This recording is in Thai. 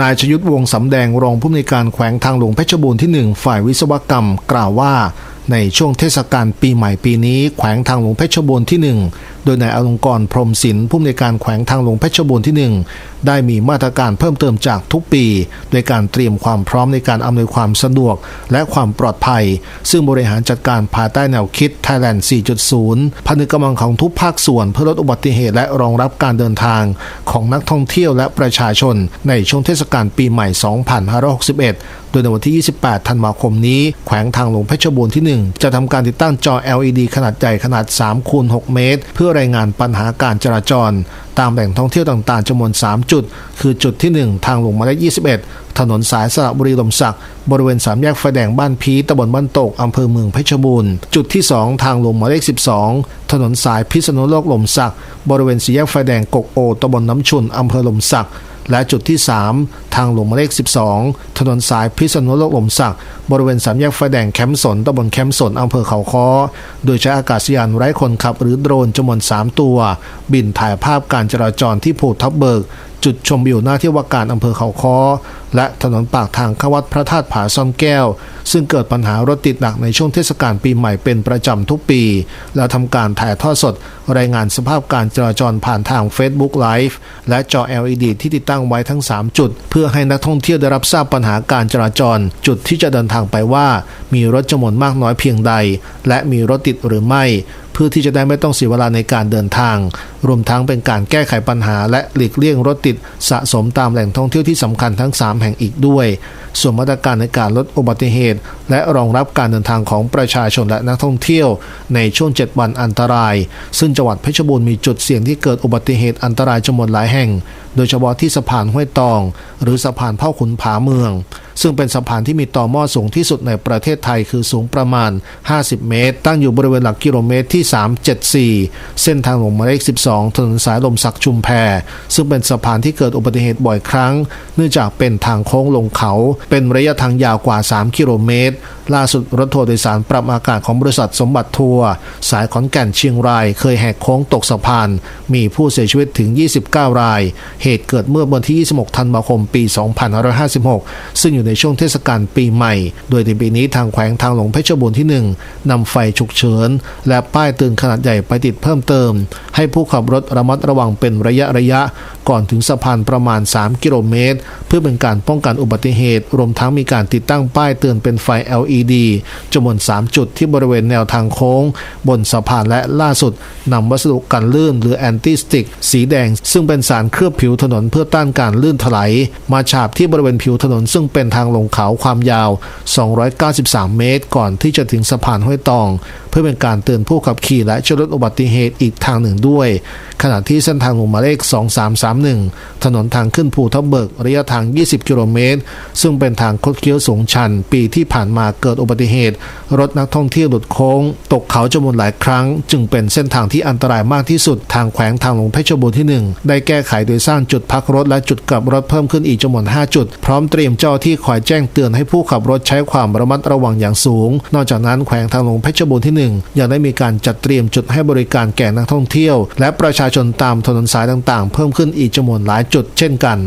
นายชยุทธวงสำแดงรองผู้อำนวยการแขวงทางหลวงเพชรบูรณ์ที่ 1 ฝ่ายวิศวกรรม กล่าวว่า ในช่วงเทศกาลปีใหม่ปีนี้ แขวงทางหลวงเพชรบูรณ์ที่ 1 โดยนายอลงกรณ์พรมศิลป์ผู้อำนวยการแขวงทางหลวงเพชรบูรณ์ที่ 1 ได้มีมาตรการเพิ่มเติมจากทุกปี โดยการเตรียมความพร้อมในการอำนวยความสะดวกและความปลอดภัย ซึ่งบริหารจัดการภายใต้แนวคิด Thailand 4.0ผนึกกำลังของทุกภาคส่วนเพื่อลดอุบัติเหตุและรองรับการเดินทางของนักท่องเที่ยวและประชาชน ในช่วงเทศกาลปีใหม่ 2561โดยในวันที่ 28 ธันวาคมนี้ แขวงทางหลวงเพชรบูรณ์ที่ 1 จะทำการติดตั้งจอ LED ขนาดใหญ่ขนาด 3 คูณ 6 เมตร เพื่อรายงานปัญหาการจราจร ตามแหล่งท่องเที่ยวต่างๆจำนวน 3 จุด คือจุดที่ 1 ทางหลวงหมายเลข21 ถนนสายสระบุรีลมศักบริเวณสามแยกไฟแดงบ้านพีตำบลบ้านตกอำเภอเมืองเพชรบูรณ์ จุดที่ 2 ทางหลวงหมายเลข12 ถนนสายพิษณุโลกลมศักบริเวณสี่แยกไฟแดงกกโอตำบลน้ำชุนอำเภอลมศักและจุดที่ 3 ทางหลวงหมายเลข 12 ถนนสายพิษณุโลกลมศัก บริเวณสามแยกไฟแดงแคมป์สนตำบลแคมป์สนอำเภอเขาค้อ โดยใช้อากาศยานไร้คนขับหรือโดรนจำนวน 3 ตัว บินถ่ายภาพการจราจรที่ภูทับเบิก จุดชมวิวหน้าที่ว่าการอำเภอเขาค้อ และถนนปากทางเข้าวัดพระธาตุผาซ่อมแก้ว ซึ่งเกิดปัญหารถติดหนักในช่วงเทศกาลปีใหม่เป็นประจำทุกปี แล้วทำการถ่ายทอดสด รายงานสภาพการจราจรผ่านทาง Facebook Live และจอ LED ที่ติดตั้งไว้ทั้ง 3 จุด เพื่อพื่อให้นักท่องเที่ยวได้รับทราบปัญหาการจราจร จุดที่จะเดินทางไปว่า มีรถจำนวนมากน้อยเพียงใด และมีรถติดหรือไม่ เพื่อที่จะได้ไม่ต้องเสียเวลาในการเดินทาง รวมทั้งเป็นการแก้ไขปัญหาและหลีกเลี่ยงรถติดสะสมตามแหล่งท่องเที่ยวที่สำคัญทั้ง 3 แห่งอีกด้วย ส่วนมาตรการในการลดอุบัติเหตุ และรองรับการเดินทางของประชาชนและนักท่องเที่ยว ในช่วง 7 วันอันตราย ซึ่งจังหวัดเพชรบูรณ์มีจุดเสี่ยงที่เกิดอุบัติเหตุอันตรายจำนวนหลายแห่ง โดยเฉพาะที่สะพานห้วยตอง หรือสะพานพ่อขุนผาเมือง ซึ่งเป็นสะพานที่มีต่อหม้อสูงที่สุดในประเทศไทยคือสูงประมาณ 50 เมตร ตั้งอยู่บริเวณหลักกิโลเมตรที่ 374 เส้นทางหลวงหมายเลข12องถนนสายลมสักชุมแพ ซึ่งเป็นสะพานที่เกิดอุบัติเหตุบ่อยครั้ง เนื่องจากเป็นทางโค้งลงเขา เป็นระยะทางยาวกว่า 3 กิโลเมตร ล่าสุดรถทัวร์โดยสารปรับอากาศของบริษัทสมบัติทัวร์สายขอนแก่นเชียงราย เคยแหกโค้งตกสะพาน มีผู้เสียชีวิตถึง 29 ราย เหตุเกิดเมื่อวันที่ 26 ธันวาคม ปี 2556 ซึ่งอยู่ในช่วงเทศกาลปีใหม่ โดยในปีนี้ทางแขวงทางหลวงเพชรบูรณ์ที่ 1นำไฟฉุกเฉิน และป้ายเตือนขนาดใหญ่ไปติดเพิ่มเติม ให้ผู้ขับรถระมัดระวังเป็นระยะระยะ ก่อนถึงสะพานประมาณ 3 กิโลเมตร เพื่อเป็นการป้องกันอุบัติเหตุ รวมทั้งมีการติดตั้งป้ายเตือนเป็นไฟ LED จำนวน 3 จุดที่บริเวณแนวทางโค้ง บนสะพานและล่าสุดนำวัสดุกันลื่นหรือแอนตี้สติกสีแดง ซึ่งเป็นสารเคลือบผิวถนนเพื่อต้านการลื่นถลายมาฉาบที่บริเวณผิวถนนซึ่งเป็นทางลงเขาความยาว 293 เมตร ก่อนที่จะถึงสะพานห้วยตอง พื่อเป็นการเตือนผู้ขับขี่และช่วยลดอุบัติเหตุอีกทางหนึ่งด้วย ขณะที่เส้นทางหลวงหมายเลข 2331 ถนนทางขึ้นภูทับเบิกระยะทาง 20 กิโลเมตร ซึ่งเป็นทางคดเคี้ยวสูงชัน ปีที่ผ่านมาเกิดอุบัติเหตุ รถนักท่องเที่ยวหลุดโค้ง ตกเขาจำนวนหลายครั้ง จึงเป็นเส้นทางที่อันตรายมากที่สุดทางแขวงทางหลวงเพชรบูรณ์ที่ 1 ได้แก้ไขโดยสร้างจุดพักรถและจุดกลับรถเพิ่มขึ้นอีกจำนวน 5 จุด พร้อมเตรียมเจ้าที่คอยแจ้งเตือนให้ผู้ขับรถใช้ความระมัดระวังอย่างสูง นอกจากนั้นแขวงทางหลวงเพชรบูรณ์ที่1 ยังได้มีการจัดเตรียมจุดให้บริการแก่นักท่องเที่ยว และประชาชนตามถนนสายต่างๆ เพิ่มขึ้นอีกจำนวนหลายจุดเช่นกัน